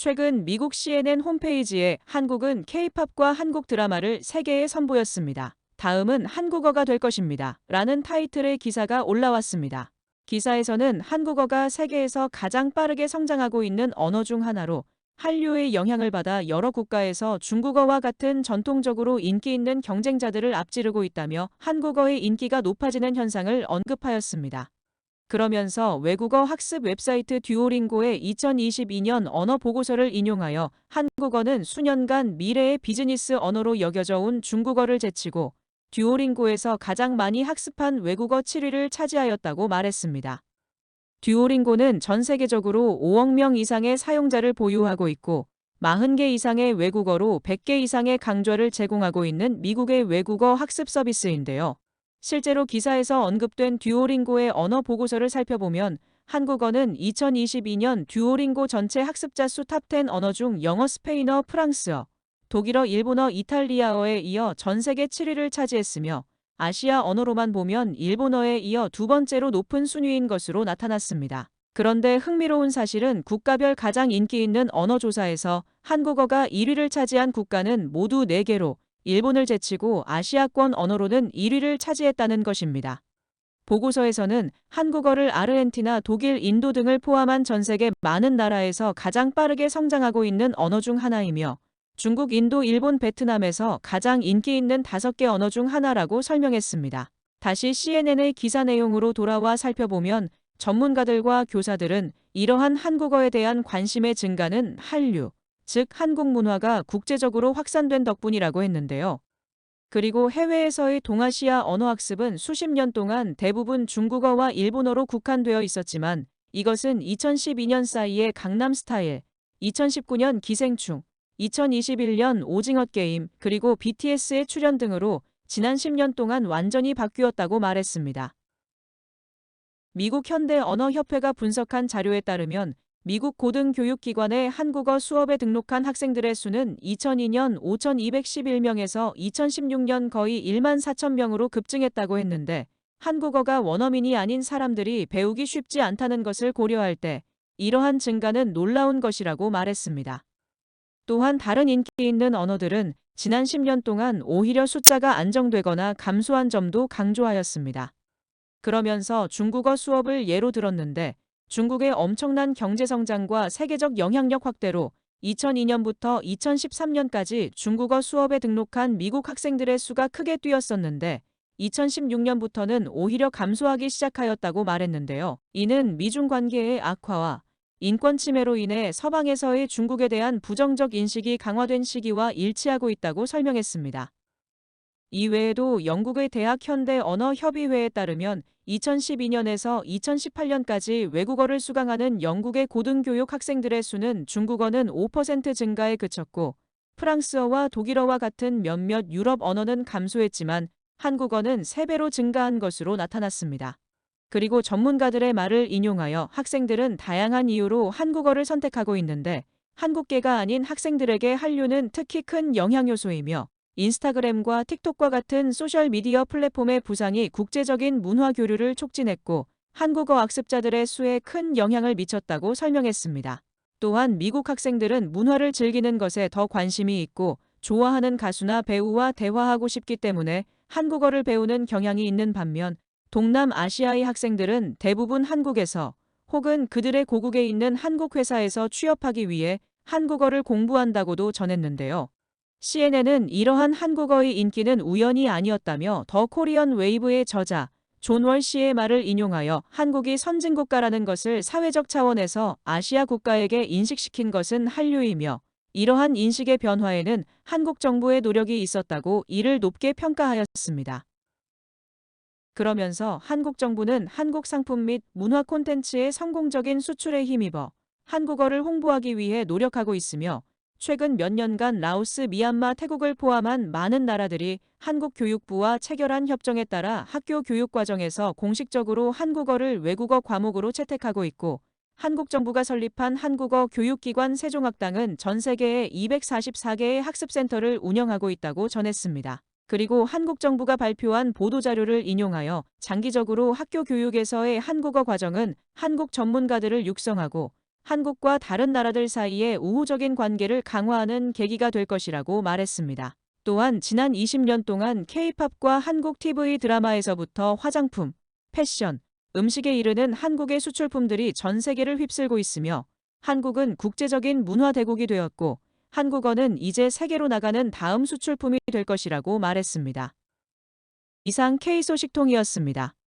최근 미국 CNN 홈페이지에 한국은 K-팝과 한국 드라마를 세계에 선보였습니다. 다음은 한국어가 될 것입니다. 라는 타이틀의 기사가 올라왔습니다. 기사에서는 한국어가 세계에서 가장 빠르게 성장하고 있는 언어 중 하나로 한류의 영향을 받아 여러 국가에서 중국어와 같은 전통적으로 인기 있는 경쟁자들을 앞지르고 있다며 한국어의 인기가 높아지는 현상을 언급하였습니다. 그러면서 외국어 학습 웹사이트 듀오링고의 2022년 언어 보고서를 인용하여 한국어는 수년간 미래의 비즈니스 언어로 여겨져 온 중국어를 제치고 듀오링고에서 가장 많이 학습한 외국어 7위를 차지하였다고 말했습니다. 듀오링고는 전 세계적으로 5억 명 이상의 사용자를 보유하고 있고 40개 이상의 외국어로 100개 이상의 강좌를 제공하고 있는 미국의 외국어 학습 서비스인데요. 실제로 기사에서 언급된 듀오링고의 언어 보고서를 살펴보면 한국어는 2022년 듀오링고 전체 학습자 수 탑 10 언어 중 영어, 스페인어, 프랑스어, 독일어, 일본어, 이탈리아어에 이어 전 세계 7위를 차지했으며 아시아 언어로만 보면 일본어에 이어 두 번째로 높은 순위인 것으로 나타났습니다. 그런데 흥미로운 사실은 국가별 가장 인기 있는 언어 조사에서 한국어가 1위를 차지한 국가는 모두 4개로 일본을 제치고 아시아권 언어로는 1위를 차지했다는 것입니다. 보고서에서는 한국어를 아르헨티나, 독일, 인도 등을 포함한 전 세계 많은 나라에서 가장 빠르게 성장하고 있는 언어 중 하나이며 중국, 인도, 일본, 베트남에서 가장 인기 있는 5개 언어 중 하나라고 설명했습니다. 다시 CNN의 기사 내용으로 돌아와 살펴보면 전문가들과 교사들은 이러한 한국어에 대한 관심의 증가는 한류, 즉 한국 문화가 국제적으로 확산된 덕분이라고 했는데요. 그리고 해외에서의 동아시아 언어학습은 수십 년 동안 대부분 중국어와 일본어로 국한되어 있었지만 이것은 2012년 사이에 강남 스타일, 2019년 기생충, 2021년 오징어 게임, 그리고 BTS의 출연 등으로 지난 10년 동안 완전히 바뀌었다고 말했습니다. 미국 현대 언어협회가 분석한 자료에 따르면 미국 고등교육기관의 한국어 수업에 등록한 학생들의 수는 2002년 5,211명에서 2016년 거의 1만 4천 명으로 급증했다고 했는데 한국어가 원어민이 아닌 사람들이 배우기 쉽지 않다는 것을 고려할 때 이러한 증가는 놀라운 것이라고 말했습니다. 또한 다른 인기 있는 언어들은 지난 10년 동안 오히려 숫자가 안정되거나 감소한 점도 강조하였습니다. 그러면서 중국어 수업을 예로 들었는데 중국의 엄청난 경제성장과 세계적 영향력 확대로 2002년부터 2013년까지 중국어 수업에 등록한 미국 학생들의 수가 크게 뛰었었는데 2016년부터는 오히려 감소하기 시작하였다고 말했는데요. 이는 미중 관계의 악화와 인권 침해로 인해 서방에서의 중국에 대한 부정적 인식이 강화된 시기와 일치하고 있다고 설명했습니다. 이외에도 영국의 대학 현대 언어 협의회에 따르면 2012년에서 2018년까지 외국어를 수강하는 영국의 고등교육 학생들의 수는 중국어는 5% 증가에 그쳤고 프랑스어와 독일어와 같은 몇몇 유럽 언어는 감소했지만 한국어는 3배로 증가한 것으로 나타났습니다. 그리고 전문가들의 말을 인용하여 학생들은 다양한 이유로 한국어를 선택하고 있는데 한국계가 아닌 학생들에게 한류는 특히 큰 영향 요소이며 인스타그램과 틱톡과 같은 소셜미디어 플랫폼의 부상이 국제적인 문화 교류를 촉진했고 한국어 학습자들의 수에 큰 영향을 미쳤다고 설명했습니다. 또한 미국 학생들은 문화를 즐기는 것에 더 관심이 있고 좋아하는 가수나 배우와 대화하고 싶기 때문에 한국어를 배우는 경향이 있는 반면 동남아시아의 학생들은 대부분 한국에서 혹은 그들의 고국에 있는 한국 회사에서 취업하기 위해 한국어를 공부한다고도 전했는데요. CNN은 이러한 한국어의 인기는 우연이 아니었다며 더 코리언 웨이브의 저자 존 월시의 말을 인용하여 한국이 선진국가라는 것을 사회적 차원에서 아시아 국가에게 인식시킨 것은 한류이며 이러한 인식의 변화에는 한국 정부의 노력이 있었다고 이를 높게 평가하였습니다. 그러면서 한국 정부는 한국 상품 및 문화 콘텐츠의 성공적인 수출에 힘입어 한국어를 홍보하기 위해 노력하고 있으며 최근 몇 년간 라오스, 미얀마, 태국을 포함한 많은 나라들이 한국 교육부와 체결한 협정에 따라 학교 교육 과정에서 공식적으로 한국어를 외국어 과목으로 채택하고 있고 한국 정부가 설립한 한국어 교육기관 세종학당은 전 세계에 244개의 학습센터를 운영하고 있다고 전했습니다. 그리고 한국 정부가 발표한 보도자료를 인용하여 장기적으로 학교 교육에서의 한국어 과정은 한국 전문가들을 육성하고 한국과 다른 나라들 사이의 우호적인 관계를 강화하는 계기가 될 것이라고 말했습니다. 또한 지난 20년 동안 K-팝과 한국 TV 드라마에서부터 화장품, 패션, 음식에 이르는 한국의 수출품들이 전 세계를 휩쓸고 있으며 한국은 국제적인 문화 대국이 되었고 한국어는 이제 세계로 나가는 다음 수출품이 될 것이라고 말했습니다. 이상 K소식통이었습니다.